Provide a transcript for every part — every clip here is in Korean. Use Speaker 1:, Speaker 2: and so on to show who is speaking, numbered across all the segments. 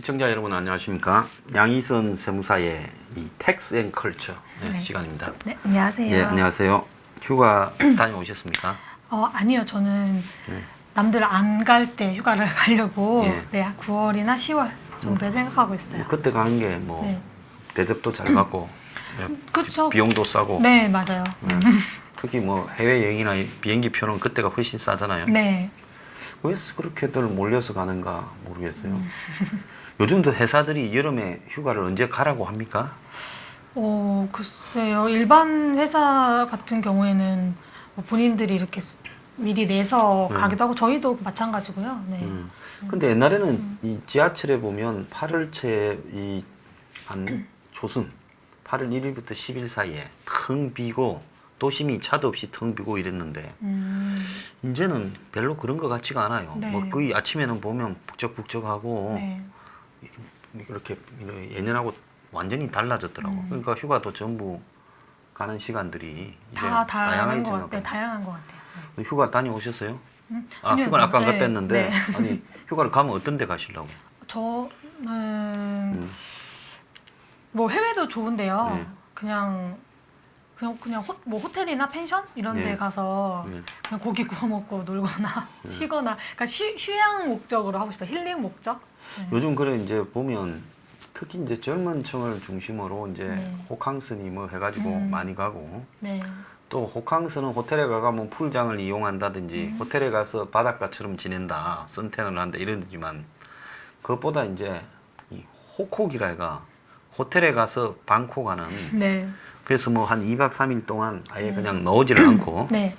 Speaker 1: 시청자 여러분 안녕하십니까? 양희선 세무사의 이 텍스 앤 컬처 네,
Speaker 2: 네.
Speaker 1: 시간입니다.
Speaker 2: 네, 안녕하세요.
Speaker 1: 예, 안녕하세요. 휴가 다녀오셨습니까?
Speaker 2: 어, 아니요. 저는
Speaker 1: 네.
Speaker 2: 남들 안 갈 때 휴가를 가려고
Speaker 1: 예.
Speaker 2: 네, 한 9월이나 10월 정도에 생각하고 있어요.
Speaker 1: 뭐 그때 가는 게 뭐
Speaker 2: 네.
Speaker 1: 대접도 잘 받고 예,
Speaker 2: 그렇죠.
Speaker 1: 비용도 싸고
Speaker 2: 네, 맞아요.
Speaker 1: 특히 뭐 해외 여행이나 비행기 표는 그때가 훨씬 싸잖아요.
Speaker 2: 네.
Speaker 1: 왜 그렇게들 몰려서 가는가 모르겠어요.
Speaker 2: 음.
Speaker 1: 요즘도 회사들이 여름에 휴가를 언제 가라고 합니까?
Speaker 2: 어, 글쎄요. 일반 회사 같은 경우에는 뭐 본인들이 이렇게 스- 미리 내서
Speaker 1: 네.
Speaker 2: 가기도 하고 저희도 마찬가지고요. 네.
Speaker 1: 음. 근데 옛날에는 이 지하철에 보면 8월째 이한 조순 8월 1일부터 10일 사이에 텅 비고 도심이 차도 없이 텅 비고 이랬는데
Speaker 2: 음,
Speaker 1: 이제는 별로 그런 것 같지가 않아요.
Speaker 2: 네.
Speaker 1: 뭐 거의 아침에는 보면 북적북적하고
Speaker 2: 네.
Speaker 1: 이렇게 예년하고 완전히 달라졌더라고.
Speaker 2: 음.
Speaker 1: 그러니까 휴가도 전부 가는 시간들이 이제
Speaker 2: 다 다양한 것 같아요. 다양한 것 같아요. 네.
Speaker 1: 휴가 다녀오셨어요?
Speaker 2: 음,
Speaker 1: 아
Speaker 2: 아니요,
Speaker 1: 휴가는 아까 안
Speaker 2: 네,
Speaker 1: 갔다 했는데
Speaker 2: 네.
Speaker 1: 아니 휴가를 가면 어떤 데 가시려고?
Speaker 2: 저는
Speaker 1: 음.
Speaker 2: 뭐 해외도 좋은데요.
Speaker 1: 네.
Speaker 2: 그냥 그냥 그냥 호, 뭐 호텔이나 펜션 이런
Speaker 1: 네.
Speaker 2: 데 가서
Speaker 1: 네.
Speaker 2: 그냥 고기 구워 먹고 놀거나 쉬거나 그러니까 쉬, 휴양 목적으로 하고 싶어요. 힐링 목적. 네.
Speaker 1: 요즘 그래 이제 보면 특히 이제 젊은 층을 중심으로 이제
Speaker 2: 네.
Speaker 1: 호캉스니 뭐 해가지고
Speaker 2: 음.
Speaker 1: 많이 가고
Speaker 2: 네.
Speaker 1: 또 호캉스는 호텔에 가가면 풀장을 이용한다든지
Speaker 2: 음.
Speaker 1: 호텔에 가서 바닷가처럼 지낸다 선탠을 한다 이러지만 그것보다 이제 이 호콕이라 해가 호텔에 가서 방콕 하는
Speaker 2: 네.
Speaker 1: 그래서 뭐 한 2박 3일 동안 아예
Speaker 2: 네.
Speaker 1: 그냥 나오지를 않고
Speaker 2: 네.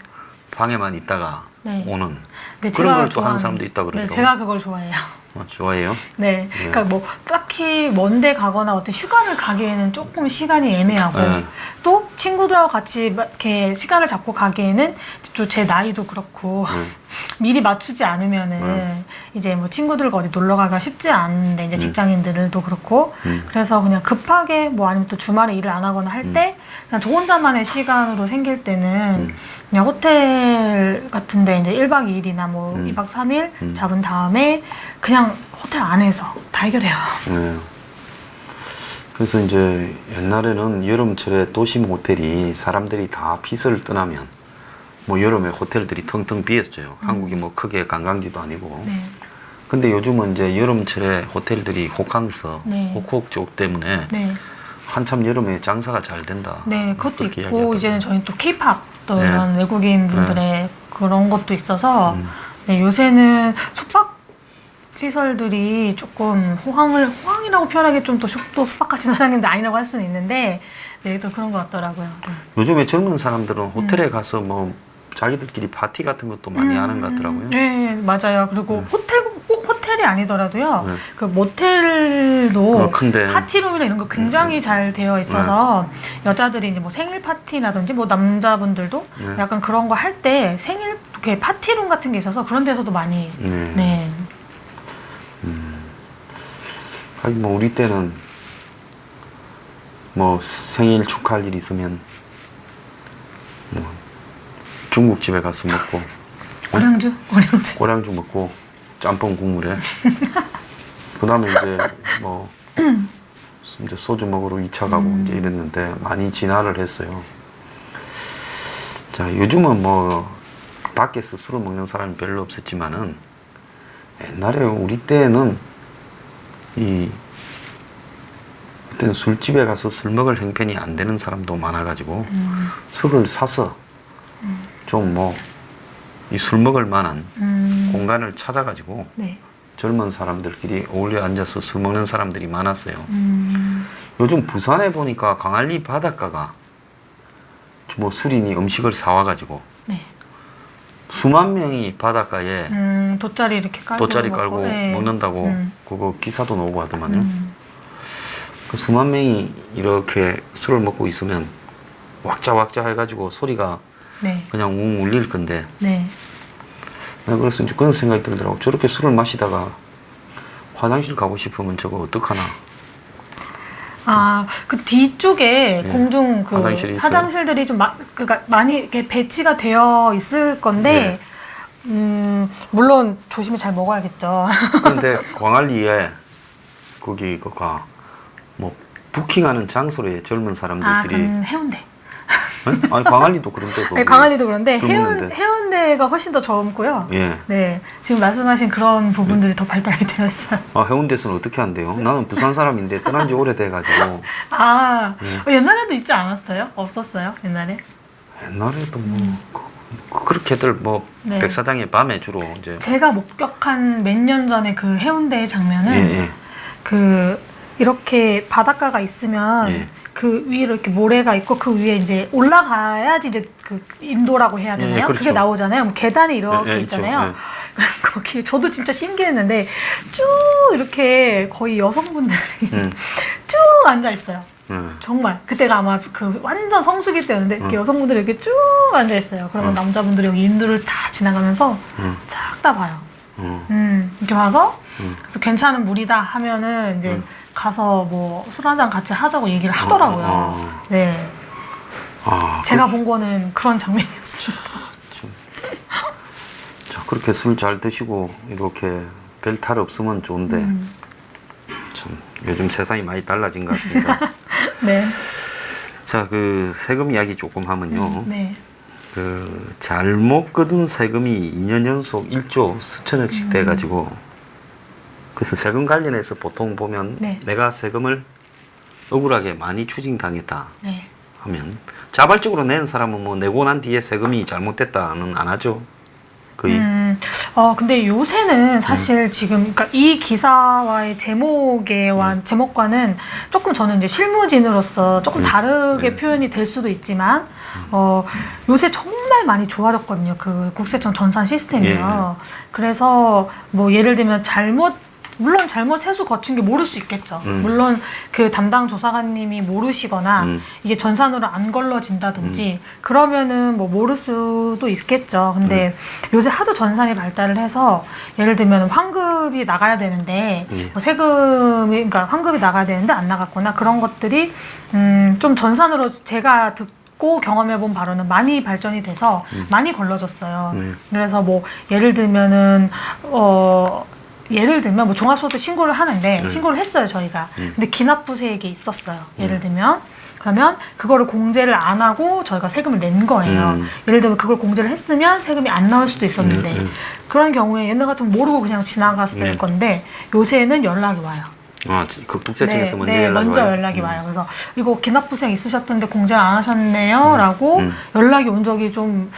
Speaker 1: 방에만 있다가
Speaker 2: 네.
Speaker 1: 오는
Speaker 2: 네,
Speaker 1: 그런 걸또
Speaker 2: 좋아하는-
Speaker 1: 하는 사람도 있다
Speaker 2: 네,
Speaker 1: 그러더라고요.
Speaker 2: 제가 그걸 좋아해요.
Speaker 1: 어, 좋아해요.
Speaker 2: 네. 그러니까 뭐 딱히 먼데 가거나 어떤 휴가를 가기에는 조금 시간이 애매하고
Speaker 1: 네.
Speaker 2: 또 친구들하고 같이 막 이렇게 시간을 잡고 가기에는 또 제 나이도 그렇고
Speaker 1: 네.
Speaker 2: 미리 맞추지 않으면은
Speaker 1: 네.
Speaker 2: 이제 뭐 친구들과 어디 놀러 가기가 쉽지 않은데 이제 직장인들도 그렇고
Speaker 1: 음.
Speaker 2: 그래서 그냥 급하게 뭐 아니면 또 주말에 일을 안 하거나 할때 그냥 저 혼자만의 시간으로 생길 때는
Speaker 1: 음.
Speaker 2: 그냥 호텔 같은데 이제 1박 2일이나 뭐
Speaker 1: 음.
Speaker 2: 2박 3일
Speaker 1: 음.
Speaker 2: 잡은 다음에 그냥 호텔 안에서 다 해결해요.
Speaker 1: 네. 그래서 이제 옛날에는 여름철에 도심 호텔이 사람들이 다 피서를 떠나면 뭐 여름에 호텔들이 텅텅 비었어요. 한국이 뭐 크게 관광지도 아니고.
Speaker 2: 음. 네.
Speaker 1: 근데 요즘은 이제 여름철에 호텔들이 호캉스,
Speaker 2: 네.
Speaker 1: 호콕 쪽 때문에
Speaker 2: 네.
Speaker 1: 한참 여름에 장사가 잘 된다.
Speaker 2: 네, 그것도
Speaker 1: 그렇게
Speaker 2: 있고
Speaker 1: 이야기하더라고요.
Speaker 2: 이제는 저희 또 케이팝 또
Speaker 1: 네.
Speaker 2: 이런 외국인 분들의 그런 것도 있어서
Speaker 1: 음.
Speaker 2: 네, 요새는 숙박 시설들이 조금 호황을 호황이라고 표현하기 좀 또 숙박하신 사장님들 아니라고 할 수는 있는데 네, 또 그런 것 같더라고요. 네.
Speaker 1: 요즘에 젊은 사람들은 호텔에 가서 뭐 자기들끼리 파티 같은 것도 많이 하는 것 같더라고요.
Speaker 2: 네, 맞아요. 그리고 호텔 꼭 호텔이 아니더라도요.
Speaker 1: 네.
Speaker 2: 그 모텔도
Speaker 1: 어, 큰데.
Speaker 2: 파티룸이나 이런 거 굉장히 잘 되어 있어서 여자들이 이제 뭐 생일 파티라든지 뭐 남자분들도
Speaker 1: 네.
Speaker 2: 약간 그런 거 할 때 생일 이렇게 파티룸 같은 게 있어서 그런 데서도 많이
Speaker 1: 네.
Speaker 2: 네.
Speaker 1: 아니 뭐 우리 때는 뭐 생일 축하할 일 있으면 뭐 중국집에 가서 먹고
Speaker 2: 고량주, 고량주.
Speaker 1: 고량주 먹고 짬뽕 국물에 그다음에 이제 뭐 이제 소주 먹으러 2차 가고
Speaker 2: 음.
Speaker 1: 이제 이랬는데 많이 진화를 했어요. 자 요즘은 뭐 밖에서 술을 먹는 사람이 별로 없었지만은 옛날에 우리 때는 이 그때는 술집에 가서 술 먹을 형편이 안 되는 사람도 많아가지고
Speaker 2: 음,
Speaker 1: 술을 사서 좀 뭐 이 술 먹을 만한
Speaker 2: 음,
Speaker 1: 공간을 찾아가지고
Speaker 2: 네.
Speaker 1: 젊은 사람들끼리 어울려 앉아서 술 먹는 사람들이 많았어요.
Speaker 2: 음,
Speaker 1: 요즘 부산에 보니까 광안리 바닷가가 뭐 술인이 음식을 사와가지고
Speaker 2: 네.
Speaker 1: 수만 명이 바닷가에
Speaker 2: 음, 돗자리 이렇게 깔고
Speaker 1: 돗자리
Speaker 2: 먹고,
Speaker 1: 깔고
Speaker 2: 네.
Speaker 1: 먹는다고
Speaker 2: 음,
Speaker 1: 그거 기사도 나오고 하더만요.
Speaker 2: 음,
Speaker 1: 그 수만 명이 이렇게 술을 먹고 있으면 왁자왁자 해가지고 소리가
Speaker 2: 네.
Speaker 1: 그냥 웅 울릴 건데
Speaker 2: 네.
Speaker 1: 내가 그래서 이제 그런 생각이 들더라고. 저렇게 술을 마시다가 화장실 가고 싶으면 저거 어떡하나.
Speaker 2: 아, 그 뒤쪽에
Speaker 1: 네.
Speaker 2: 공중 그
Speaker 1: 화장실이 있어요.
Speaker 2: 화장실 들이 좀 마, 그러니까 많이 이렇게 배치가 되어 있을 건데,
Speaker 1: 네.
Speaker 2: 음, 물론 조심히 잘 먹어야겠죠.
Speaker 1: 그런데 광안리에 거기가 뭐 부킹하는 장소래 젊은
Speaker 2: 아,
Speaker 1: 사람들끼리
Speaker 2: 그건 해운대.
Speaker 1: 어? 아니 광안리도 그런데
Speaker 2: 네, 광안리도 그런데
Speaker 1: 술
Speaker 2: 해운. 해운대가 훨씬 더 젊고요.
Speaker 1: 예.
Speaker 2: 네, 지금 말씀하신 그런 부분들이 더 발달이 되어 있어요.
Speaker 1: 아 해운대에서는 어떻게 한대요? 나는 부산 사람인데 떠난 지 오래돼가지고
Speaker 2: 아,
Speaker 1: 네.
Speaker 2: 어, 옛날에도 있지 않았어요? 없었어요? 옛날에?
Speaker 1: 옛날에도 뭐 그, 그렇게들 뭐
Speaker 2: 네.
Speaker 1: 백사장의 밤에 주로 이제
Speaker 2: 제가 목격한 몇 년 전에 그 해운대의 장면은
Speaker 1: 예, 예.
Speaker 2: 그 이렇게 바닷가가 있으면
Speaker 1: 예.
Speaker 2: 그 위에 이렇게 모래가 있고 그 위에 이제 올라가야지 이제 그 인도라고 해야 되나요?
Speaker 1: 예, 그렇죠.
Speaker 2: 그게 나오잖아요. 뭐 계단이 이렇게
Speaker 1: 예, 예,
Speaker 2: 있잖아요.
Speaker 1: 있죠.
Speaker 2: 거기 저도 진짜 신기했는데 쭉 이렇게 거의 여성분들이
Speaker 1: 음.
Speaker 2: 쭉 앉아 있어요.
Speaker 1: 예.
Speaker 2: 정말 그때가 아마 그 완전 성수기 때였는데 이렇게
Speaker 1: 음.
Speaker 2: 여성분들이 이렇게 쭉 앉아 있어요. 그러면
Speaker 1: 음.
Speaker 2: 남자분들이 여기 인도를 다 지나가면서
Speaker 1: 음.
Speaker 2: 싹다 봐요.
Speaker 1: 음.
Speaker 2: 음, 이렇게 봐서
Speaker 1: 음.
Speaker 2: 그래서 괜찮은 물이다 하면은 이제
Speaker 1: 음.
Speaker 2: 가서 뭐 술 한잔 같이 하자고 얘기를 하더라고요.
Speaker 1: 어, 어.
Speaker 2: 네,
Speaker 1: 아,
Speaker 2: 제가 본 거는 그런 장면이었습니다.
Speaker 1: 자, 그렇게 술 잘 드시고 이렇게 별 탈 없으면 좋은데
Speaker 2: 음.
Speaker 1: 참 요즘 세상이 많이 달라진 것 같습니다.
Speaker 2: 네,
Speaker 1: 자, 그 세금 이야기 조금 하면요.
Speaker 2: 네,
Speaker 1: 그 잘못 거둔 세금이 2년 연속 1조 수천억씩
Speaker 2: 음.
Speaker 1: 돼가지고 그래서 세금 관련해서 보통 보면
Speaker 2: 네.
Speaker 1: 내가 세금을 억울하게 많이 추징당했다
Speaker 2: 네.
Speaker 1: 하면 자발적으로 낸 사람은 뭐 내고 난 뒤에 세금이 잘못됐다는 안 하죠. 거의
Speaker 2: 음, 어, 근데 요새는 사실 지금, 그러니까 이 기사와의 제목에와,
Speaker 1: 음.
Speaker 2: 제목과는 조금 저는 이제 실무진으로서 조금
Speaker 1: 네.
Speaker 2: 다르게
Speaker 1: 네.
Speaker 2: 표현이 될 수도 있지만, 어, 요새 정말 많이 좋아졌거든요. 그 국세청 전산 시스템이요.
Speaker 1: 예.
Speaker 2: 그래서 뭐 예를 들면 잘못 물론 잘못 세수 거친 게 모를 수 있겠죠.
Speaker 1: 음.
Speaker 2: 물론 그 담당 조사관님이 모르시거나
Speaker 1: 음.
Speaker 2: 이게 전산으로 안 걸러진다든지 그러면은 뭐 모를 수도 있겠죠. 근데
Speaker 1: 음.
Speaker 2: 요새 하도 전산이 발달을 해서 예를 들면 환급이 나가야 되는데
Speaker 1: 예.
Speaker 2: 뭐 세금이 그러니까 환급이 나가야 되는데 안 나갔거나 그런 것들이 음, 좀 전산으로 제가 듣고 경험해 본 바로는 많이 발전이 돼서 많이 걸러졌어요.
Speaker 1: 네.
Speaker 2: 그래서 뭐 예를 들면은 어 예를 들면 뭐 종합소득 신고를 하는데
Speaker 1: 네.
Speaker 2: 신고를 했어요 저희가.
Speaker 1: 음.
Speaker 2: 근데 기납부세액이 있었어요. 예를 들면 그러면 그거를 공제를 안 하고 저희가 세금을 낸 거예요.
Speaker 1: 음.
Speaker 2: 예를 들면 그걸 공제를 했으면 세금이 안 나올 수도 있었는데
Speaker 1: 음, 음.
Speaker 2: 그런 경우에 옛날 같으면 모르고 그냥 지나갔을
Speaker 1: 네.
Speaker 2: 건데 요새는 연락이 와요.
Speaker 1: 아, 그 국세청에서 먼저
Speaker 2: 네,
Speaker 1: 연락이
Speaker 2: 먼저
Speaker 1: 와요?
Speaker 2: 연락이
Speaker 1: 음.
Speaker 2: 와요. 그래서 이거 기납부생 있으셨던데 공제를 안 하셨네요. 라고
Speaker 1: 음.
Speaker 2: 연락이 온 적이 좀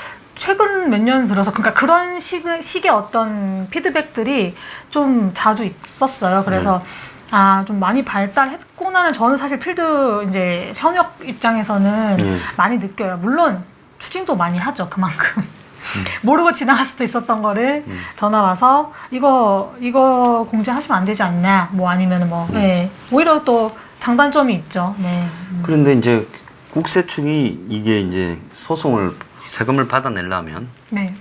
Speaker 2: 최근 몇 년 들어서 그러니까 그런 식, 식의 어떤 피드백들이 좀 자주 있었어요. 그래서
Speaker 1: 네.
Speaker 2: 아, 좀 많이 발달했구나는 저는 사실 필드 이제 현역 입장에서는
Speaker 1: 예.
Speaker 2: 많이 느껴요. 물론 추징도 많이 하죠. 그만큼.
Speaker 1: 음.
Speaker 2: 모르고 지나갈 수도 있었던 거를 전화 와서 이거 이거 공제하시면 안 되지 않냐 뭐 아니면 뭐
Speaker 1: 음.
Speaker 2: 네. 오히려 또 장단점이 있죠. 네.
Speaker 1: 그런데 이제 국세청이 이게 이제 소송을 세금을 받아내려면
Speaker 2: 네.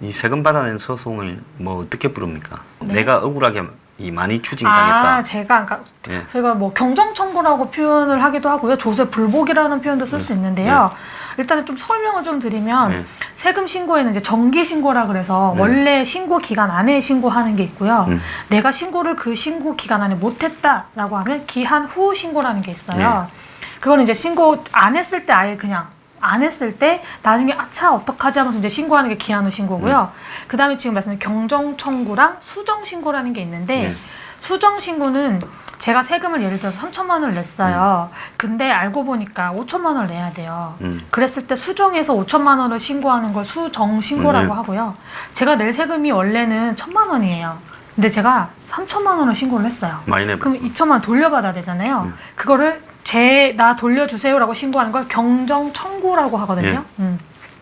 Speaker 1: 이 세금 받아낸 소송을 뭐 어떻게 부릅니까?
Speaker 2: 네.
Speaker 1: 내가 억울하게 이 많이 추징당했다.
Speaker 2: 아, 제가 그러니까
Speaker 1: 예.
Speaker 2: 저희가 뭐 경정 청구라고 표현을 하기도 하고요. 조세 불복이라는 표현도 쓸 수 있는데요. 일단은 좀 설명을 좀 드리면
Speaker 1: 네.
Speaker 2: 세금 신고에는 이제 정기 신고라 그래서
Speaker 1: 네.
Speaker 2: 원래 신고 기간 안에 신고하는 게 있고요.
Speaker 1: 음.
Speaker 2: 내가 신고를 그 신고 기간 안에 못 했다라고 하면 기한 후 신고라는 게 있어요.
Speaker 1: 네.
Speaker 2: 그거는 이제 신고 안 했을 때 아예 그냥 안 했을 때 나중에 아차 어떡하지 하면서 이제 신고하는 게 기한 후 신고고요. 그 다음에 지금 말씀드린 경정 청구랑 수정 신고라는 게 있는데
Speaker 1: 네.
Speaker 2: 수정 신고는 제가 세금을 예를 들어서 3천만 원을 냈어요. 근데 알고 보니까 5천만 원을 내야 돼요.
Speaker 1: 음.
Speaker 2: 그랬을 때 수정해서 5천만 원을 신고하는 걸 수정 신고라고
Speaker 1: 네.
Speaker 2: 하고요. 제가 낼 세금이 원래는 천만 원이에요. 근데 제가 3천만 원을 신고를 했어요.
Speaker 1: 많이 내.
Speaker 2: 그럼 2천만 원 돌려받아야 되잖아요.
Speaker 1: 음.
Speaker 2: 그거를 제 나 돌려주세요라고 신고하는 걸 경정 청구라고 하거든요.
Speaker 1: 예.
Speaker 2: 음.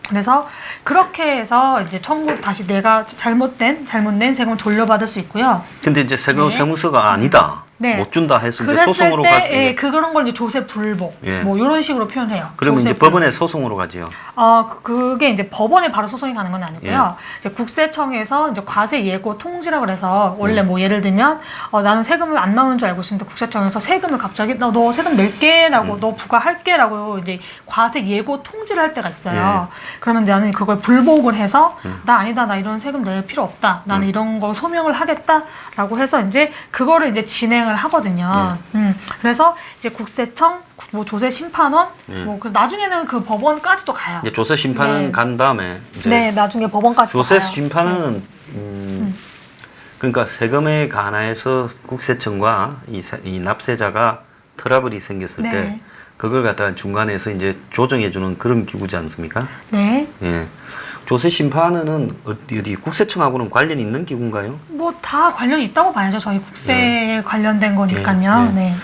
Speaker 2: 그래서 그렇게 해서 이제 청구 다시 내가 잘못된 잘못 낸 세금을 돌려받을 수 있고요.
Speaker 1: 근데 이제 세금
Speaker 2: 네.
Speaker 1: 세무서가 아니다.
Speaker 2: 네.
Speaker 1: 못 준다 해서 이제
Speaker 2: 그랬을
Speaker 1: 소송으로
Speaker 2: 때
Speaker 1: 갈
Speaker 2: 예, 그 그런 걸 이제 조세 불복
Speaker 1: 예.
Speaker 2: 뭐 이런 식으로 표현해요.
Speaker 1: 그러면
Speaker 2: 조세
Speaker 1: 이제 법원에 소송으로 가지요.
Speaker 2: 어, 그- 그게 이제 법원에 바로 소송이 가는 건 아니고요.
Speaker 1: 예.
Speaker 2: 이제 국세청에서 이제 과세 예고 통지라 그래서
Speaker 1: 음.
Speaker 2: 원래 뭐 예를 들면 어, 나는 세금을 안 나오는 줄 알고 있었는데 국세청에서 세금을 갑자기 너, 너 세금 낼게라고
Speaker 1: 음.
Speaker 2: 너 부과할게라고 이제 과세 예고 통지를 할 때가 있어요.
Speaker 1: 예.
Speaker 2: 그러면 나는 그걸 불복을 해서
Speaker 1: 음.
Speaker 2: 나 아니다 나 이런 세금 낼 필요 없다. 나는 이런 걸 소명을 하겠다라고 해서 이제 그거를 이제 진행을 진행을 하거든요. 음, 그래서 이제 국세청, 뭐 조세 심판원,
Speaker 1: 네.
Speaker 2: 뭐 그래서 나중에는 그 법원까지도 가요.
Speaker 1: 이제 조세 심판은
Speaker 2: 네.
Speaker 1: 간 다음에 이제
Speaker 2: 네, 나중에 법원까지 도
Speaker 1: 조세
Speaker 2: 가요.
Speaker 1: 심판은 음, 그러니까 세금에 관해서 국세청과 이, 세- 이 납세자가 트러블이 생겼을
Speaker 2: 네.
Speaker 1: 때 그걸 갖다가 중간에서 이제 조정해 주는 그런 기구지 않습니까?
Speaker 2: 네,
Speaker 1: 예. 조세 심판은 어디, 어디 국세청하고는 관련이 있는 기구인가요?
Speaker 2: 뭐 다 관련이 있다고 봐야죠. 저희 국세에 관련된 거니까요.
Speaker 1: 네, 네.
Speaker 2: 네.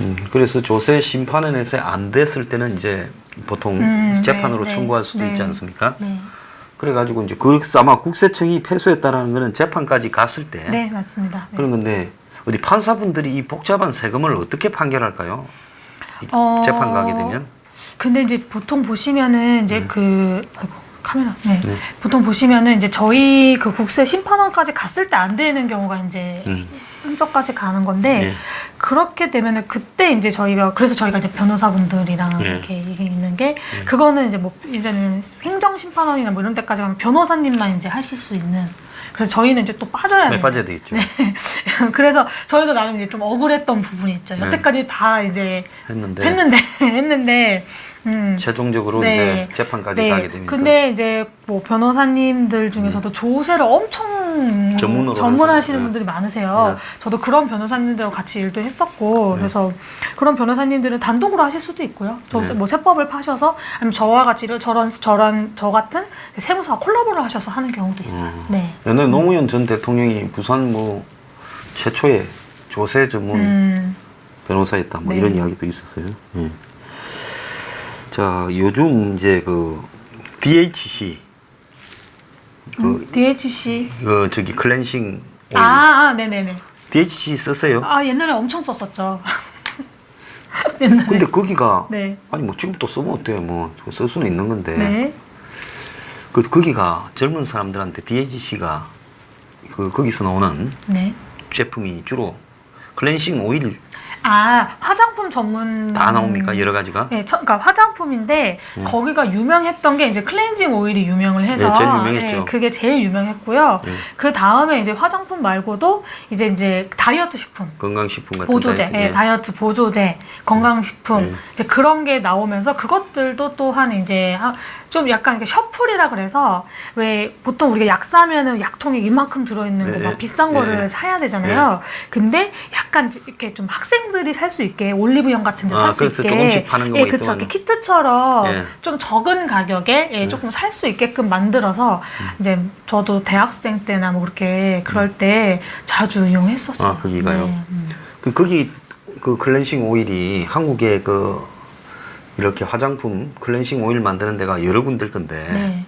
Speaker 1: 음, 그래서 조세 심판원에서 안 됐을 때는 이제 보통
Speaker 2: 음,
Speaker 1: 재판으로
Speaker 2: 네, 네,
Speaker 1: 청구할 수도 있지
Speaker 2: 네.
Speaker 1: 않습니까?
Speaker 2: 네.
Speaker 1: 그래가지고 이제 그래서 아마 국세청이 패소했다라는 거는 재판까지 갔을 때
Speaker 2: 네, 맞습니다. 네.
Speaker 1: 그런 건데 어디 판사분들이 이 복잡한 세금을 어떻게 판결할까요? 이
Speaker 2: 어,
Speaker 1: 재판 가게 되면
Speaker 2: 근데 이제 보통 보시면은 이제 그 아이고 카메라 네.
Speaker 1: 네.
Speaker 2: 보통 보시면은 이제 저희 그 국세 심판원까지 갔을 때 안 되는 경우가 이제
Speaker 1: 음.
Speaker 2: 흔적까지 가는 건데
Speaker 1: 네.
Speaker 2: 그렇게 되면은 그때 이제 저희가 그래서 저희가 이제 변호사분들이랑
Speaker 1: 네.
Speaker 2: 이렇게 이게 있는 게 그거는 이제 뭐 이제는 행정 심판원이나 뭐 이런 데까지 가면 변호사님만 이제 하실 수 있는 그래서 저희는 이제 또 빠져야
Speaker 1: 네,
Speaker 2: 돼요.
Speaker 1: 빠져야 되겠죠.
Speaker 2: 그래서 저희도 나름 이제 좀 억울했던 부분이 있죠.
Speaker 1: 네.
Speaker 2: 여태까지 다 이제
Speaker 1: 했는데
Speaker 2: 했는데 했는데 음.
Speaker 1: 최종적으로
Speaker 2: 네.
Speaker 1: 이제 재판까지
Speaker 2: 네.
Speaker 1: 가게 되면서
Speaker 2: 근데 이제 뭐 변호사님들 중에서도 조세를 엄청
Speaker 1: 전문으로
Speaker 2: 전문하시는
Speaker 1: 하시는, 네.
Speaker 2: 분들이 많으세요.
Speaker 1: 네.
Speaker 2: 저도 그런 변호사님들하고 같이 일도 했었고 그래서 그런 변호사님들은 단독으로 하실 수도 있고요. 저
Speaker 1: 네.
Speaker 2: 뭐 세법을 파셔서 아니면 저와 같이 저런 저런 저 같은 세무사와 콜라보를 하셔서 하는 경우도 있어요.
Speaker 1: 음.
Speaker 2: 네.
Speaker 1: 옛날에 노무현 전 대통령이 부산 뭐 최초의 조세 전문
Speaker 2: 음.
Speaker 1: 변호사였다 뭐
Speaker 2: 네.
Speaker 1: 이런 이야기도 있었어요. 예. 자 요즘 이제 그 DHC 그,
Speaker 2: 음, DHC
Speaker 1: 그 저기 클렌싱 오일
Speaker 2: 아, 아 네네네.
Speaker 1: DHC 쓰세요?
Speaker 2: 아 옛날에 엄청 썼었죠. 옛날에.
Speaker 1: 근데 거기가
Speaker 2: 네.
Speaker 1: 아니 뭐 지금 또 쓰면 어때요? 뭐쓸 수는 있는 건데
Speaker 2: 네.
Speaker 1: 그 거기가 젊은 사람들한테 DHC가 그 거기서 나오는
Speaker 2: 네.
Speaker 1: 제품이 주로 클렌싱 오일
Speaker 2: 아 화장품 전문
Speaker 1: 다 나옵니까 여러 가지가?
Speaker 2: 네, 저, 그러니까 화장품인데 거기가 유명했던 게 이제 클렌징 오일이 유명을 해서
Speaker 1: 네, 제일 유명했죠.
Speaker 2: 네, 그게 제일 유명했고요.
Speaker 1: 네.
Speaker 2: 그 다음에 이제 화장품 말고도 이제 이제 다이어트 식품.
Speaker 1: 건강식품 같은
Speaker 2: 보조제,
Speaker 1: 다이어트,
Speaker 2: 예,
Speaker 1: 예.
Speaker 2: 다이어트 보조제, 건강식품
Speaker 1: 네.
Speaker 2: 이제 그런 게 나오면서 그것들도 또한 이제 하- 좀 약간 이렇게 셔플이라 그래서 왜 보통 우리가 약 사면은 약통이 이만큼 들어있는
Speaker 1: 네,
Speaker 2: 거막
Speaker 1: 네.
Speaker 2: 비싼 거를
Speaker 1: 네.
Speaker 2: 사야 되잖아요. 근데 약간 이렇게 좀 학생들이 살 수 있게 올리브영 같은 데
Speaker 1: 아,
Speaker 2: 살수
Speaker 1: 그래서
Speaker 2: 있게
Speaker 1: 조금씩 파는 거가
Speaker 2: 예, 그쵸.
Speaker 1: 있더만요.
Speaker 2: 이렇게 키트처럼
Speaker 1: 예.
Speaker 2: 좀 적은 가격에 예, 조금 살 수 있게끔 만들어서
Speaker 1: 음.
Speaker 2: 이제 저도 대학생 때나 뭐 그렇게 그럴 때 자주 이용했었어요.
Speaker 1: 아, 거기가요?
Speaker 2: 네, 음.
Speaker 1: 그 거기 그 클렌싱 오일이 한국에 그 이렇게 화장품 클렌싱 오일 만드는 데가 여러 군데일 건데
Speaker 2: 네.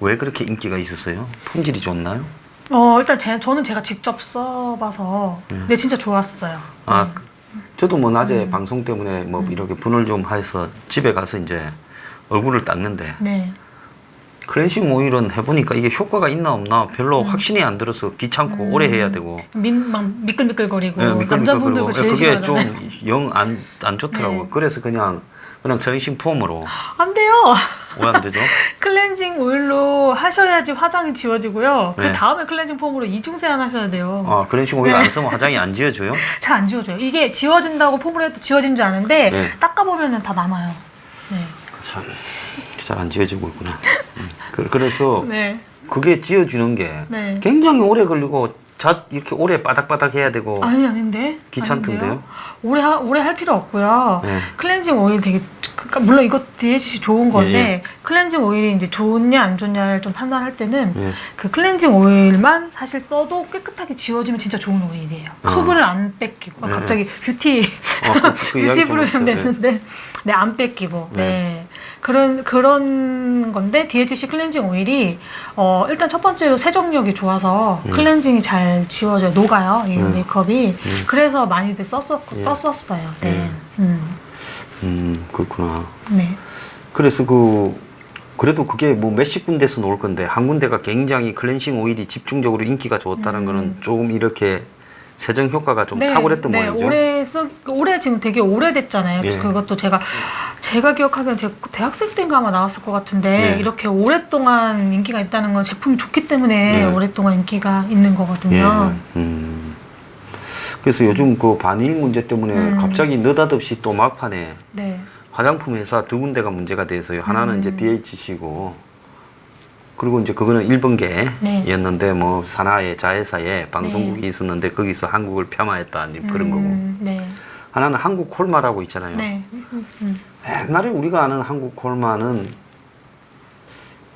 Speaker 1: 왜 그렇게 인기가 있었어요? 품질이 좋나요?
Speaker 2: 어 일단 제, 저는 제가 직접 써봐서 근데 진짜 좋았어요.
Speaker 1: 음. 아
Speaker 2: 네.
Speaker 1: 저도 뭐 낮에
Speaker 2: 음.
Speaker 1: 방송 때문에 뭐 이렇게 분을 좀 해서 집에 가서 이제 얼굴을 닦는데
Speaker 2: 네.
Speaker 1: 클렌싱 오일은 해보니까 이게 효과가 있나 없나
Speaker 2: 음.
Speaker 1: 별로 확신이 안 들어서 귀찮고 오래 해야 되고
Speaker 2: 민, 막 미끌미끌거리고
Speaker 1: 예, 미끌미끌
Speaker 2: 남자분들
Speaker 1: 그게. 좀 영 안안 좋더라고요.
Speaker 2: 네.
Speaker 1: 그래서 그냥 그냥 클렌싱 폼으로
Speaker 2: 안 돼요.
Speaker 1: 왜 안 되죠?
Speaker 2: 클렌징 오일로 하셔야지 화장이 지워지고요.
Speaker 1: 네.
Speaker 2: 그 다음에 클렌징 폼으로 이중 세안하셔야 돼요.
Speaker 1: 아 클렌싱 오일
Speaker 2: 네.
Speaker 1: 안 쓰면 화장이 안 지워져요?
Speaker 2: 잘 안 지워져요. 이게 지워진다고 폼으로 해도 지워진 줄 아는데
Speaker 1: 네.
Speaker 2: 닦아보면 다 남아요. 네.
Speaker 1: 참 잘 안 지워지고 있구나. 음. 그- 그래서
Speaker 2: 네.
Speaker 1: 그게 지워주는 게
Speaker 2: 네.
Speaker 1: 굉장히 오래 걸리고 자 이렇게 오래 바닥바닥 해야 되고
Speaker 2: 아니 아닌데.
Speaker 1: 귀찮던데요?
Speaker 2: 아닌데요? 오래 하, 오래 할 필요 없고요.
Speaker 1: 네.
Speaker 2: 클렌징 오일 되게 그러니까 물론 이거 DHC 좋은 건데
Speaker 1: 예, 예.
Speaker 2: 클렌징 오일이 이제 좋냐 안 좋냐를 좀 판단할 때는
Speaker 1: 예.
Speaker 2: 그 클렌징 오일만 사실 써도 깨끗하게 지워지면 진짜 좋은 오일이에요.
Speaker 1: 어.
Speaker 2: 수분을 안 뺏기고
Speaker 1: 네.
Speaker 2: 갑자기 뷰티
Speaker 1: 어, 그, 그 이야기
Speaker 2: 뷰티
Speaker 1: 좀
Speaker 2: 프로그램
Speaker 1: 해주세요.
Speaker 2: 됐는데 네안 뺏기고
Speaker 1: 네.
Speaker 2: 네. 그런 그런 건데 DHC 클렌징 오일이 어 일단 첫 번째로 세정력이 좋아서
Speaker 1: 음.
Speaker 2: 클렌징이 잘 지워져요 녹아요 이
Speaker 1: 음.
Speaker 2: 메이크업이
Speaker 1: 음.
Speaker 2: 그래서 많이들 썼었
Speaker 1: 예.
Speaker 2: 썼었어요 네.
Speaker 1: 예.
Speaker 2: 음.
Speaker 1: 음 그렇구나.
Speaker 2: 네.
Speaker 1: 그래서 그 그래도 그게 뭐 몇십 군데서 나올 건데 한 군데가 굉장히 클렌싱 오일이 집중적으로 인기가 좋았다는
Speaker 2: 음.
Speaker 1: 거는 조금 이렇게 세정 효과가 좀
Speaker 2: 네,
Speaker 1: 탁월했던
Speaker 2: 네,
Speaker 1: 모양이죠.
Speaker 2: 올해 쓰 올해 지금 되게 오래됐잖아요.
Speaker 1: 예.
Speaker 2: 그것도 제가 제가 기억하기엔 제 대학생 때인가 아마 나왔을 것 같은데
Speaker 1: 예.
Speaker 2: 이렇게 오랫동안 인기가 있다는 건 제품이 좋기 때문에
Speaker 1: 예.
Speaker 2: 오랫동안 인기가 있는
Speaker 1: 예.
Speaker 2: 거거든요.
Speaker 1: 음. 그래서 요즘 그 반일 문제 때문에
Speaker 2: 음.
Speaker 1: 갑자기 느닷없이 또 막판에
Speaker 2: 네.
Speaker 1: 화장품 회사 두 군데가 문제가 돼서요. 하나는
Speaker 2: 음.
Speaker 1: 이제 DHC고 그리고 이제 그거는 일본계였는데 뭐 산하의 자회사에 방송국이 있었는데 거기서 한국을 폄하했다 이제 그런 거고
Speaker 2: 음, 네.
Speaker 1: 하나는 한국 콜마라고 있잖아요.
Speaker 2: 네. 음, 음.
Speaker 1: 옛날에 우리가 아는 한국 콜마는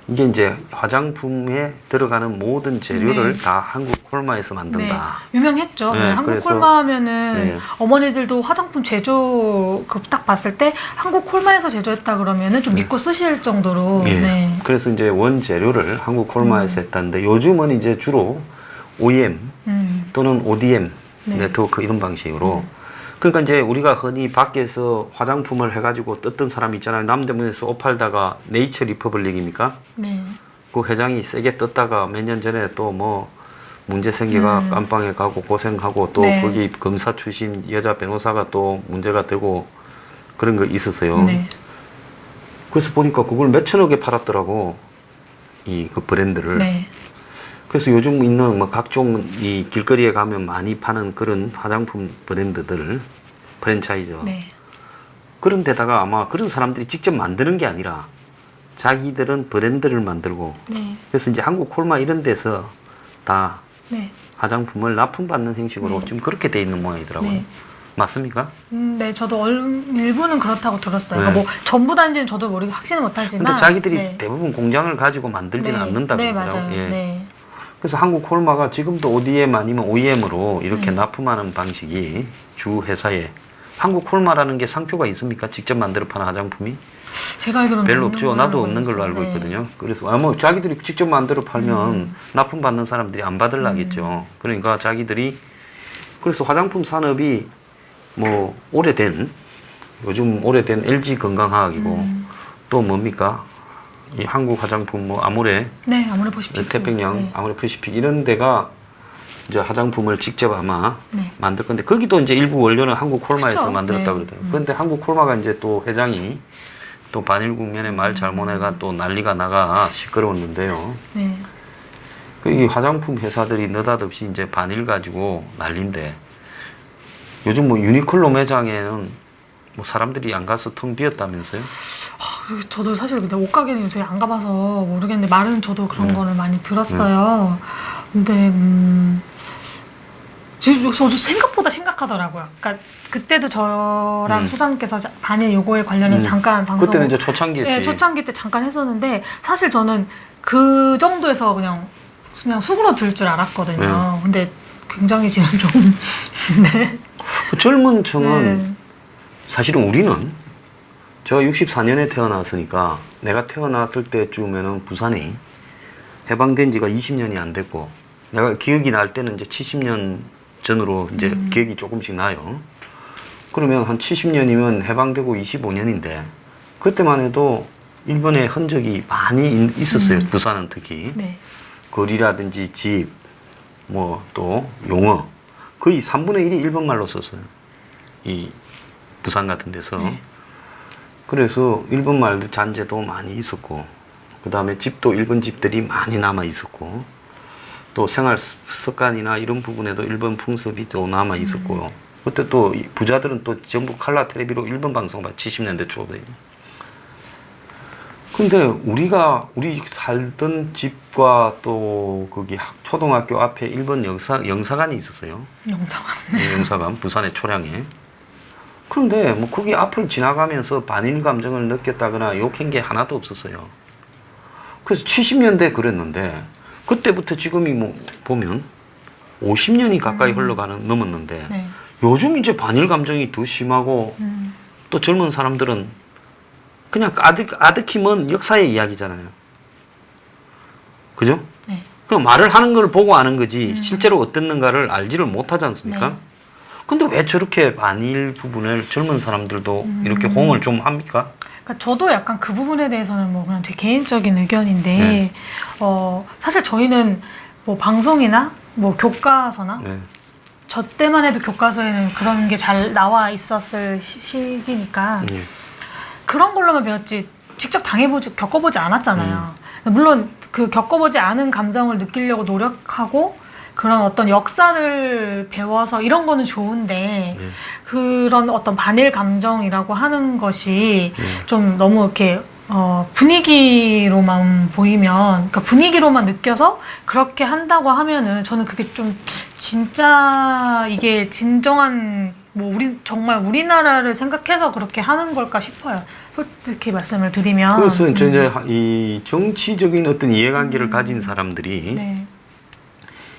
Speaker 1: 이게 이제 화장품에 들어가는 모든 재료를
Speaker 2: 네.
Speaker 1: 다 한국 콜마에서 만든다.
Speaker 2: 네, 유명했죠.
Speaker 1: 네,
Speaker 2: 네, 한국
Speaker 1: 그래서-
Speaker 2: 콜마 하면은
Speaker 1: 네.
Speaker 2: 어머니들도 화장품 제조 그딱 봤을 때 한국 콜마에서 제조했다 그러면은 좀 믿고 쓰실 정도로
Speaker 1: 예.
Speaker 2: 네.
Speaker 1: 그래서 이제 원 재료를 한국 콜마에서 했다는데 요즘은 이제 주로 OEM
Speaker 2: 음.
Speaker 1: 또는 ODM
Speaker 2: 네.
Speaker 1: 네트워크 이런 방식으로 그러니까 이제 우리가 흔히 밖에서 화장품을 해가지고 떴던 사람 있잖아요. 남대문에서 옷 팔다가 네이처 리퍼블릭입니까?
Speaker 2: 네.
Speaker 1: 그 회장이 세게 떴다가 몇 년 전에 또 뭐 문제 생겨가
Speaker 2: 음.
Speaker 1: 깜빵에 가고 고생하고 또
Speaker 2: 네.
Speaker 1: 거기 검사 출신 여자 변호사가 또 문제가 되고 그런 거 있었어요.
Speaker 2: 네.
Speaker 1: 그래서 보니까 그걸 몇 천억에 팔았더라고 이 그 브랜드를.
Speaker 2: 네.
Speaker 1: 그래서 요즘 있는 뭐 각종 이 길거리에 가면 많이 파는 그런 화장품 브랜드들 프랜차이즈
Speaker 2: 네.
Speaker 1: 그런 데다가 아마 그런 사람들이 직접 만드는 게 아니라 자기들은 브랜드를 만들고
Speaker 2: 네.
Speaker 1: 그래서 이제 한국 콜마 이런 데서 다
Speaker 2: 네.
Speaker 1: 화장품을 납품받는 형식으로
Speaker 2: 네.
Speaker 1: 좀 그렇게 돼 있는 모양이더라고요.
Speaker 2: 네.
Speaker 1: 맞습니까?
Speaker 2: 음, 네, 저도 얼, 일부는 그렇다고 들었어요.
Speaker 1: 네.
Speaker 2: 그러니까 뭐 전부 다인지는 저도 모르게 확신은 못하지만.
Speaker 1: 근데 자기들이
Speaker 2: 네.
Speaker 1: 대부분 공장을 가지고 만들지는
Speaker 2: 네.
Speaker 1: 않는다고
Speaker 2: 네,
Speaker 1: 그러더라고요.
Speaker 2: 맞아요.
Speaker 1: 예.
Speaker 2: 네.
Speaker 1: 그래서 한국 콜마가 지금도 ODM 아니면 OEM으로 이렇게
Speaker 2: 음.
Speaker 1: 납품하는 방식이 주 회사에 한국 콜마라는 게 상표가 있습니까? 직접 만들어 파는 화장품이
Speaker 2: 제가 알기로는
Speaker 1: 별로 없죠. 나도 없는 걸로
Speaker 2: 있어요.
Speaker 1: 알고
Speaker 2: 네.
Speaker 1: 있거든요. 그래서 아뭐 자기들이 직접 만들어 팔면
Speaker 2: 음.
Speaker 1: 납품 받는 사람들이 안 받을라겠죠. 그러니까 자기들이 그래서 화장품 산업이 뭐 오래된 요즘 오래된 LG 건강화학이고
Speaker 2: 음.
Speaker 1: 또 뭡니까 이 한국 화장품 뭐 아모레
Speaker 2: 네, 아무리 보십시오.
Speaker 1: 태평양
Speaker 2: 네.
Speaker 1: 아모레 퍼시픽 이런 데가 이제 화장품을 직접 아마
Speaker 2: 네.
Speaker 1: 만들 건데 거기도 이제 일부 원료는 한국 콜마에서
Speaker 2: 그쵸.
Speaker 1: 만들었다
Speaker 2: 네.
Speaker 1: 그러더라고요.
Speaker 2: 음.
Speaker 1: 그런데 한국 콜마가 이제 또 회장이 또 반일 국면에 말 잘못해가 또 난리가 나가 시끄러웠는데요.
Speaker 2: 네.
Speaker 1: 그이 화장품 회사들이 느닷없이 이제 반일 가지고 난린데 요즘 뭐 유니클로 매장에는 뭐 사람들이 안 가서 텅 비었다면서요?
Speaker 2: 아, 저도 사실 근데 옷가게는 요새 안 가봐서 모르겠는데 말은 저도 그런
Speaker 1: 네.
Speaker 2: 거를 많이 들었어요. 근데 음, 지금 저도 생각보다 심각하더라고요. 그러니까 그때도 저랑
Speaker 1: 음.
Speaker 2: 소장님께서 자- 반일 요거에 관련해서
Speaker 1: 음.
Speaker 2: 잠깐 방송
Speaker 1: 그때는 이제 초창기였지.
Speaker 2: 네, 초창기 때 잠깐 했었는데 사실 저는 그 정도에서 그냥 그냥 수그러 들 줄 알았거든요. 근데 굉장히 지금 좀 네.
Speaker 1: 그 젊은 층은
Speaker 2: 네.
Speaker 1: 사실은 우리는 제가 64년에 태어났으니까 내가 태어났을 때쯤에는 부산이 해방된 지가 20년이 안 됐고 내가 기억이 날 때는 이제 70년 전으로 이제
Speaker 2: 음.
Speaker 1: 기억이 조금씩 나요. 그러면 한 70년이면 해방되고 25년인데 그때만 해도 일본의 흔적이 많이 있- 있었어요.
Speaker 2: 음.
Speaker 1: 부산은 특히
Speaker 2: 네.
Speaker 1: 거리라든지 집, 뭐 또 용어 거의 3분의 1이 일본 말로 썼어요. 이 부산 같은 데서.
Speaker 2: 네.
Speaker 1: 그래서 일본 말도 잔재도 많이 있었고, 그 다음에 집도 일본 집들이 많이 남아 있었고, 또 생활 습- 습관이나 이런 부분에도 일본 풍습이 또 남아 있었고요. 그때 또이 부자들은 또 전부 칼라 텔레비로 일본 방송 봐 70년대 초대. 근데 우리가 우리 살던 집과 또 거기 학- 초등학교 앞에 일본 영사 영사관이 있었어요.
Speaker 2: 영상.
Speaker 1: 네, 영사관 부산의 초량에. 그런데 뭐 거기 앞을 지나가면서 반일 감정을 느꼈다거나 욕한 게 하나도 없었어요. 그래서 70년대 그랬는데 그때부터 지금이 뭐 보면 50년이 가까이
Speaker 2: 음.
Speaker 1: 흘러가는 넘었는데
Speaker 2: 네.
Speaker 1: 요즘 이제 반일 감정이 더 심하고
Speaker 2: 음.
Speaker 1: 또 젊은 사람들은 그냥 아득, 아득히 먼 역사의 이야기잖아요. 그죠?
Speaker 2: 네.
Speaker 1: 그 말을 하는 걸 보고 아는 거지
Speaker 2: 음.
Speaker 1: 실제로 어땠는가를 알지를 못하지 않습니까?
Speaker 2: 네.
Speaker 1: 근데 왜 저렇게 반일 부분을 젊은 사람들도
Speaker 2: 음.
Speaker 1: 이렇게 홍을 좀 합니까?
Speaker 2: 그러니까 저도 약간 그 부분에 대해서는 뭐 그냥 제 개인적인 의견인데
Speaker 1: 네.
Speaker 2: 어 사실 저희는 뭐 방송이나 뭐 교과서나
Speaker 1: 네.
Speaker 2: 저 때만 해도 교과서에는 그런 게 잘 나와 있었을 시, 시기니까
Speaker 1: 예.
Speaker 2: 그런 걸로만 배웠지 직접 당해보지 겪어보지 않았잖아요.
Speaker 1: 음.
Speaker 2: 물론 그 겪어보지 않은 감정을 느끼려고 노력하고 그런 어떤 역사를 배워서 이런 거는 좋은데
Speaker 1: 네.
Speaker 2: 그런 어떤 반일 감정이라고 하는 것이
Speaker 1: 네.
Speaker 2: 좀 너무 이렇게 어, 분위기로만 보이면, 그러니까 분위기로만 느껴서 그렇게 한다고 하면은 저는 그게 좀 진짜 이게 진정한 뭐 우리 정말 우리나라를 생각해서 그렇게 하는 걸까 싶어요. 솔직히 말씀을 드리면.
Speaker 1: 그래서
Speaker 2: 음,
Speaker 1: 이제 이 정치적인 어떤 이해관계를 가진 사람들이
Speaker 2: 네.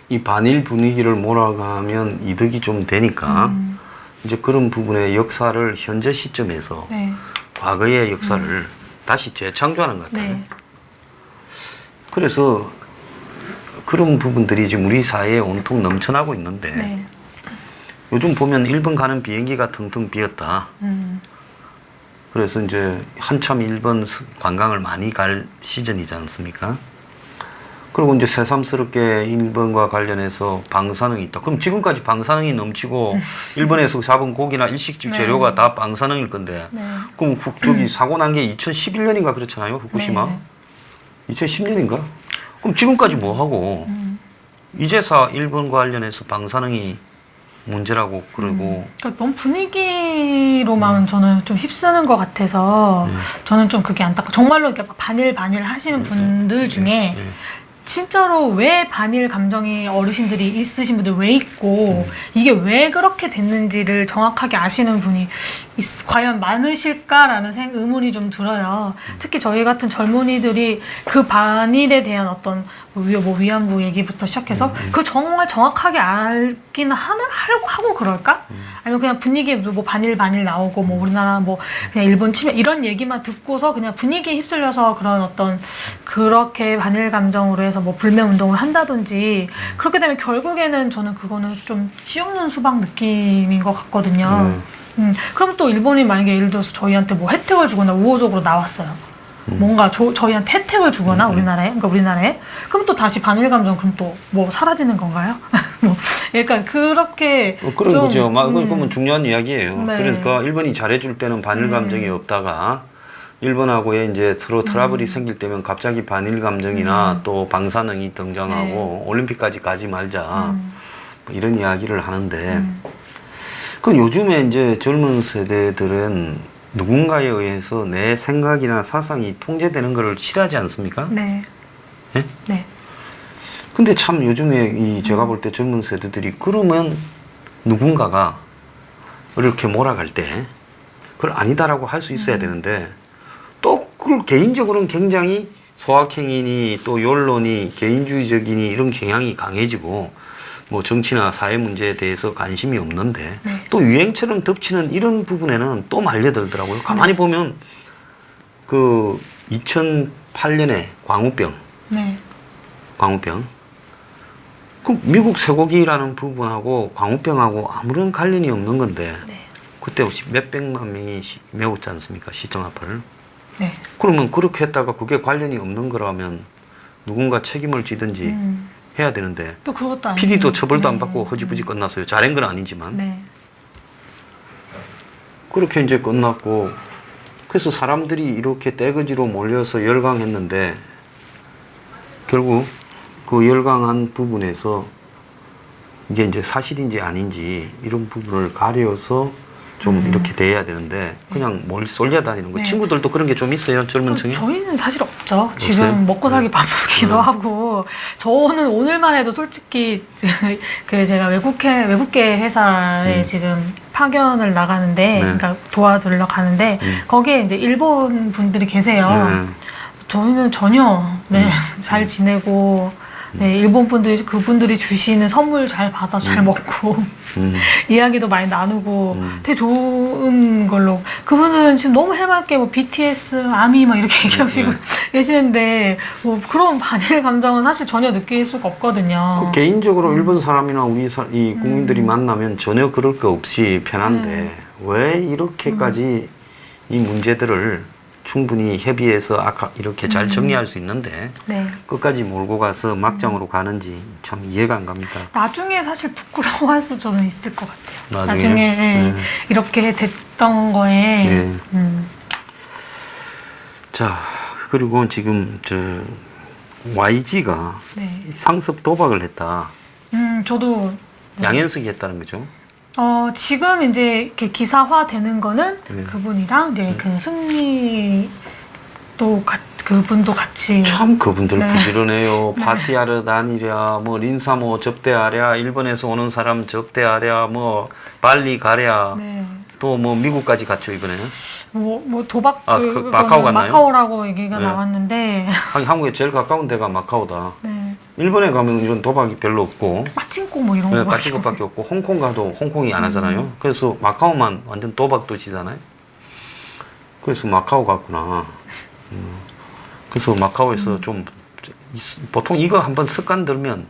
Speaker 1: 이 반일 분위기를 몰아가면 이득이 좀 되니까
Speaker 2: 음,
Speaker 1: 이제 그런 부분의 역사를 현재 시점에서
Speaker 2: 네.
Speaker 1: 과거의 역사를 다시 재창조하는 것 같아요.
Speaker 2: 네.
Speaker 1: 그래서 그런 부분들이 지금 우리 사회에 온통 넘쳐나고 있는데
Speaker 2: 네.
Speaker 1: 요즘 보면 일본 가는 비행기가 텅텅 비었다.
Speaker 2: 음,
Speaker 1: 그래서 이제 한참 일본 스- 관광을 많이 갈 시즌이지 않습니까? 그리고 이제 새삼스럽게 일본과 관련해서 방사능이 있다. 그럼 지금까지 방사능이 넘치고 일본에서 잡은 고기나 일식집
Speaker 2: 네.
Speaker 1: 재료가 다 방사능일 건데
Speaker 2: 네.
Speaker 1: 그럼 후- 저기 사고 난 게 2011년인가 그렇잖아요, 후쿠시마.
Speaker 2: 네.
Speaker 1: 2010년인가? 그럼 지금까지 뭐 하고
Speaker 2: 음.
Speaker 1: 이제사 일본 관련해서 방사능이 문제라고 그러고
Speaker 2: 그러니까 너무 분위기로만 저는 좀 휩쓰는 것 같아서
Speaker 1: 음.
Speaker 2: 저는 좀 그게 안타까. 정말로 이렇게 반일 반일 하시는 분들 중에
Speaker 1: 예.
Speaker 2: 진짜로 왜 반일 감정이 어르신들이 있으신 분들 왜 있고 이게 왜 그렇게 됐는지를 정확하게 아시는 분이 있- 과연 많으실까라는 생, 의문이 좀 들어요. 특히 저희 같은 젊은이들이 그 반일에 대한 어떤 뭐 위, 뭐 위안부 얘기부터 시작해서 그 정말 정확하게 알긴 하는 하고, 하고 그럴까? 아니면 그냥 분위기에 뭐 반일 반일 나오고 뭐 우리나라 뭐 그냥 일본 침해 이런 얘기만 듣고서 그냥 분위기에 휩쓸려서 그런 어떤 그렇게 반일 감정으로 해서 뭐 불매 운동을 한다든지 그렇게 되면 결국에는 저는 그거는 좀 씨 없는 수박 느낌인 것 같거든요.
Speaker 1: 음.
Speaker 2: 음, 그럼 또 일본이 만약에 예를 들어서 저희한테 뭐 혜택을 주거나 우호적으로 나왔어요. 뭔가 저, 저희한테 혜택을 주거나 우리나라에 그러니까 우리나라에 그럼 또 다시 반일 감정 그럼 또 뭐 사라지는 건가요? 뭐 약간 그렇게
Speaker 1: 어, 그런
Speaker 2: 좀,
Speaker 1: 거죠. 막
Speaker 2: 음,
Speaker 1: 그러면 중요한 이야기예요.
Speaker 2: 네.
Speaker 1: 그러니까 일본이 잘해줄 때는 반일
Speaker 2: 음.
Speaker 1: 감정이 없다가 일본하고의 이제 서로 트러블이 생길 때면 갑자기 반일 감정이나
Speaker 2: 음.
Speaker 1: 또 방사능이 등장하고 올림픽까지 가지 말자
Speaker 2: 음,
Speaker 1: 뭐 이런 이야기를 하는데
Speaker 2: 음,
Speaker 1: 그 요즘에 이제 젊은 세대들은 누군가에 의해서 내 생각이나 사상이 통제되는 것을 싫어하지 않습니까?
Speaker 2: 네,
Speaker 1: 예?
Speaker 2: 네,
Speaker 1: 근데 참 요즘에 이 제가 볼 때 젊은 세대들이 그러면 누군가가 이렇게 몰아갈 때 그걸 아니다라고 할 수 있어야 되는데 또 그걸 개인적으로는 굉장히 소확행이니 또 연론이 개인주의적이니 이런 경향이 강해지고 뭐 정치나 사회 문제에 대해서 관심이 없는데
Speaker 2: 네.
Speaker 1: 또 유행처럼 덮치는 이런 부분에는 또 말려들더라고요. 가만히 보면 그 2008년에 광우병
Speaker 2: 네,
Speaker 1: 광우병. 그 미국 쇠고기라는 부분하고 광우병하고 아무런 관련이 없는 건데
Speaker 2: 네,
Speaker 1: 그때 혹시 몇 백만 명이 시- 메웠지 않습니까 시청 앞을.
Speaker 2: 네.
Speaker 1: 그러면 그렇게 했다가 그게 관련이 없는 거라면 누군가 책임을 지든지
Speaker 2: 음,
Speaker 1: 해야 되는데
Speaker 2: 또 그것도 아니고
Speaker 1: PD도 처벌도 안
Speaker 2: 네.
Speaker 1: 받고 허지부지 끝났어요. 잘한 건 아니지만
Speaker 2: 네,
Speaker 1: 그렇게 이제 끝났고 그래서 사람들이 이렇게 떼거지로 몰려서 열광했는데 결국 그 열광한 부분에서 이게 이제 사실인지 아닌지 이런 부분을 가려서 좀
Speaker 2: 음.
Speaker 1: 이렇게 돼야 되는데 그냥 뭘 쏠려다니는 거
Speaker 2: 네.
Speaker 1: 친구들도 그런 게 좀 있어요 젊은 층에
Speaker 2: 저희는 사실 없죠. 지금 먹고 살기
Speaker 1: 네.
Speaker 2: 바쁘기도
Speaker 1: 음.
Speaker 2: 하고 저는 오늘만 해도 솔직히 그 제가 외국회 외국계 회사에
Speaker 1: 음.
Speaker 2: 지금 파견을 나가는데
Speaker 1: 네.
Speaker 2: 그러니까 도와드리러 가는데
Speaker 1: 음.
Speaker 2: 거기에 이제 일본 분들이 계세요.
Speaker 1: 네.
Speaker 2: 저희는 전혀 네,
Speaker 1: 음.
Speaker 2: 잘 지내고 네, 일본 분들이 그분들이 주시는 선물 잘 받아 잘
Speaker 1: 음.
Speaker 2: 먹고
Speaker 1: 음.
Speaker 2: 이야기도 많이 나누고
Speaker 1: 음.
Speaker 2: 되게 좋은 걸로 그분들은 지금 너무 해맑게 뭐 BTS, 아미 막 이렇게 얘기하시고
Speaker 1: 네.
Speaker 2: 계시는데 뭐 그런 반일 감정은 사실 전혀 느낄 수가 없거든요.
Speaker 1: 그 개인적으로 일본 사람이나 우리 사, 이
Speaker 2: 음.
Speaker 1: 국민들이 만나면 전혀 그럴 거 없이 편한데
Speaker 2: 네.
Speaker 1: 왜 이렇게까지 이 문제들을 충분히 협의해서 아까 이렇게 잘
Speaker 2: 음.
Speaker 1: 정리할 수 있는데
Speaker 2: 네.
Speaker 1: 끝까지 몰고 가서 막장으로 가는지 참 이해가 안 갑니다.
Speaker 2: 나중에 사실 부끄러워할 수 저는 있을 것 같아요.
Speaker 1: 나중에?
Speaker 2: 나중에, 예,
Speaker 1: 네.
Speaker 2: 이렇게 됐던 거에
Speaker 1: 네.
Speaker 2: 음,
Speaker 1: 자 그리고 지금 저 YG가
Speaker 2: 네.
Speaker 1: 상습 도박을 했다.
Speaker 2: 음, 저도 네.
Speaker 1: 양현석이 했다는 거죠.
Speaker 2: 어, 지금 이제 이렇게 기사화 되는 거는
Speaker 1: 네.
Speaker 2: 그분이랑 이제 그 승리 또 가, 그분도 같이
Speaker 1: 참 그분들
Speaker 2: 네.
Speaker 1: 부지런해요. 파티하러 다니랴, 뭐 린사모 접대하랴, 일본에서 오는 사람 접대하랴, 뭐 빨리 가랴,
Speaker 2: 네.
Speaker 1: 또 뭐 미국까지 갔죠 이번에.
Speaker 2: 뭐, 뭐 도박
Speaker 1: 아,
Speaker 2: 그,
Speaker 1: 마카오 갔나요?
Speaker 2: 마카오라고 얘기가
Speaker 1: 네.
Speaker 2: 나왔는데
Speaker 1: 한- 한국에 제일 가까운 데가 마카오다.
Speaker 2: 네.
Speaker 1: 일본에 가면 이런 도박이 별로 없고
Speaker 2: 빠칭코 뭐 이런
Speaker 1: 네,
Speaker 2: 거
Speaker 1: 빠진 것밖에 없고 홍콩 가도 홍콩이 안 하잖아요. 그래서 마카오만 완전 도박 도시잖아요. 그래서 마카오 갔구나. 음. 그래서 마카오에서 좀 있- 보통 이거 한번 습관 들면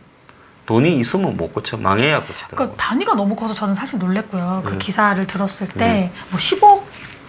Speaker 1: 돈이 있으면 못 고쳐 망해야 고치더라고.
Speaker 2: 그러니까 단위가 너무 커서 저는 사실 놀랬고요. 그
Speaker 1: 네.
Speaker 2: 기사를 들었을 때
Speaker 1: 네.
Speaker 2: 뭐 15억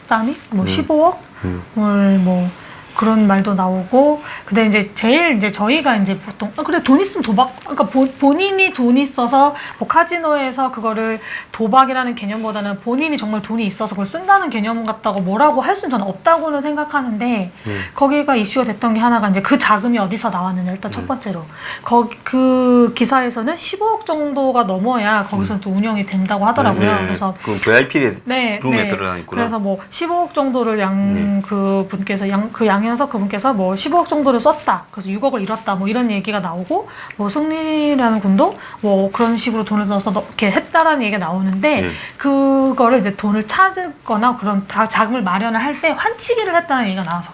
Speaker 2: 단위, 뭐
Speaker 1: 네.
Speaker 2: 15억
Speaker 1: 음.
Speaker 2: 을뭐 그런 말도 나오고 근데 이제 제일 이제 저희가 이제 보통 아, 그래 돈 있으면 도박 그러니까 보- 본인이 돈이 있어서 뭐 카지노에서 그거를 도박이라는 개념보다는 본인이 정말 돈이 있어서 그걸 쓴다는 개념 같다고 뭐라고 할 수는 저는 없다고는 생각하는데
Speaker 1: 음.
Speaker 2: 거기가 이슈가 됐던 게 하나가 이제 그 자금이 어디서 나왔느냐 일단 첫 번째로 거기 그 기사에서는 15억 정도가 넘어야 거기서 또 운영이 된다고 하더라고요.
Speaker 1: 네,
Speaker 2: 그래서
Speaker 1: 그 VIP에
Speaker 2: 네,
Speaker 1: 룸에
Speaker 2: 네.
Speaker 1: 들어가 있구나.
Speaker 2: 그래서 뭐 15억 정도를 양
Speaker 1: 네.
Speaker 2: 그 분께서 양 그 양 현석 그분께서 뭐 15억 정도를 썼다. 그래서 6억을 잃었다. 뭐 이런 얘기가 나오고 뭐 승리라는 군도 뭐 그런 식으로 돈을 써서 너- 이렇게 했다라는 얘기가 나오는데
Speaker 1: 네.
Speaker 2: 그거를 이제 돈을 찾거나 그런 다 자금을 마련을 할 때 환치기를 했다는 얘기가 나와서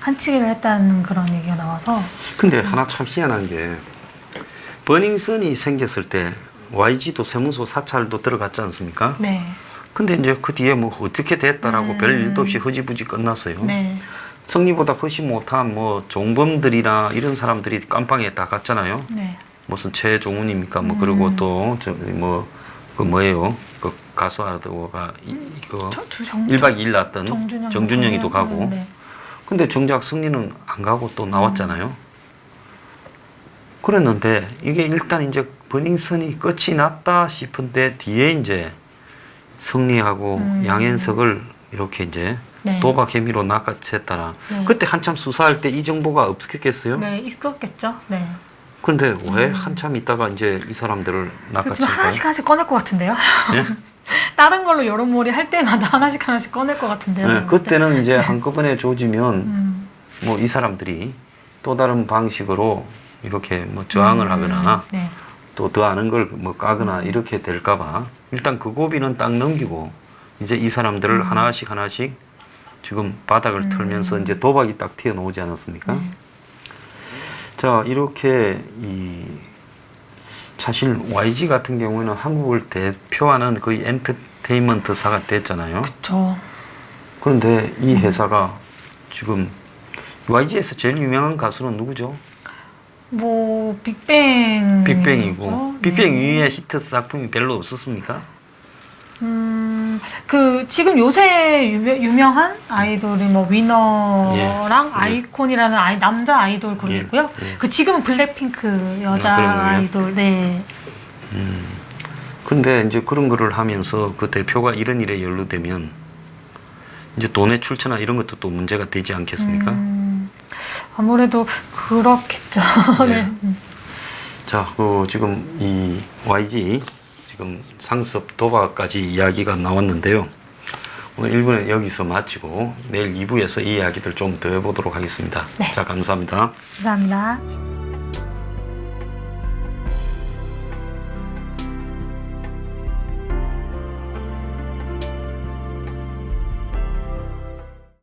Speaker 2: 환치기를 했다는 그런 얘기가 나와서
Speaker 1: 근데 하나 참 희한한 게 버닝썬이 생겼을 때 YG도 세무서 사찰도 들어갔지 않습니까?
Speaker 2: 네.
Speaker 1: 근데 이제 그 뒤에 뭐 어떻게 됐다라고
Speaker 2: 음.
Speaker 1: 별 일도 없이 흐지부지 끝났어요.
Speaker 2: 네.
Speaker 1: 승리보다 훨씬 못한 뭐 종범들이나 이런 사람들이 깜빵에 다 갔잖아요.
Speaker 2: 네.
Speaker 1: 무슨 최종훈입니까? 뭐
Speaker 2: 음.
Speaker 1: 그리고 또뭐그 뭐예요? 그 가수 하다가 이거
Speaker 2: 저, 주 정,
Speaker 1: 1박 2일 났던
Speaker 2: 정준영
Speaker 1: 정준영이도 가고.
Speaker 2: 네.
Speaker 1: 근데 정작 승리는 안 가고 또 나왔잖아요. 그랬는데 이게 일단 이제 버닝썬이 끝이 났다 싶은데 뒤에 이제 승리하고
Speaker 2: 음.
Speaker 1: 양현석을 이렇게 이제
Speaker 2: 네.
Speaker 1: 도박 혐의로 낚아챘다나
Speaker 2: 네.
Speaker 1: 그때 한참 수사할 때 이 정보가 없었겠어요?
Speaker 2: 네, 있었겠죠. 네.
Speaker 1: 그런데 왜 한참 있다가 이제 이 사람들을 낚아챘을까요?
Speaker 2: 하나씩 하나씩 꺼낼 것 같은데요.
Speaker 1: 예?
Speaker 2: 다른 걸로 여론몰이 할 때마다 하나씩 하나씩 꺼낼 것 같은데요.
Speaker 1: 네. 그때는 이제 한꺼번에 조지면
Speaker 2: 음,
Speaker 1: 뭐이 사람들이 또 다른 방식으로 이렇게 뭐 저항을
Speaker 2: 음,
Speaker 1: 하거나
Speaker 2: 네.
Speaker 1: 또더 아는 걸 뭐 까거나 이렇게 될까봐 일단 그 고비는 딱 넘기고 이제 이 사람들을 하나씩 하나씩 지금 바닥을
Speaker 2: 음.
Speaker 1: 털면서 이제 도박이 딱 튀어나오지 않았습니까?
Speaker 2: 네.
Speaker 1: 자 이렇게 이 사실 YG 같은 경우에는 한국을 대표하는 거의 엔터테인먼트사가 됐잖아요.
Speaker 2: 저
Speaker 1: 그런데 이 회사가 지금 YG에서 제일 유명한 가수는 누구죠?
Speaker 2: 뭐 빅뱅
Speaker 1: 빅뱅이고 빅뱅
Speaker 2: 네.
Speaker 1: 위에 히트 작품이 별로 없었습니까?
Speaker 2: 음, 그 지금 요새 유명, 유명 한 아이돌이 뭐 위너랑
Speaker 1: 예.
Speaker 2: 아이콘이라는 아이, 남자 아이돌 그룹이
Speaker 1: 예.
Speaker 2: 있고요.
Speaker 1: 예.
Speaker 2: 그 지금은 블랙핑크 여자
Speaker 1: 아?
Speaker 2: 아이돌 네.
Speaker 1: 근데 이제 그런 거를 하면서 그 대표가 이런 일에 연루되면 이제 돈의 출처나 이런 것도 또 문제가 되지 않겠습니까?
Speaker 2: 음, 아무래도 그렇겠죠.
Speaker 1: 네.
Speaker 2: 네. 음.
Speaker 1: 자, 그 지금 이 YG 지금 상습 도박까지 이야기가 나왔는데요. 오늘 1부는 여기서 마치고 내일 2부에서 이 이야기들 좀 더 해보도록 하겠습니다.
Speaker 2: 네.
Speaker 1: 자, 감사합니다.
Speaker 2: 감사합니다.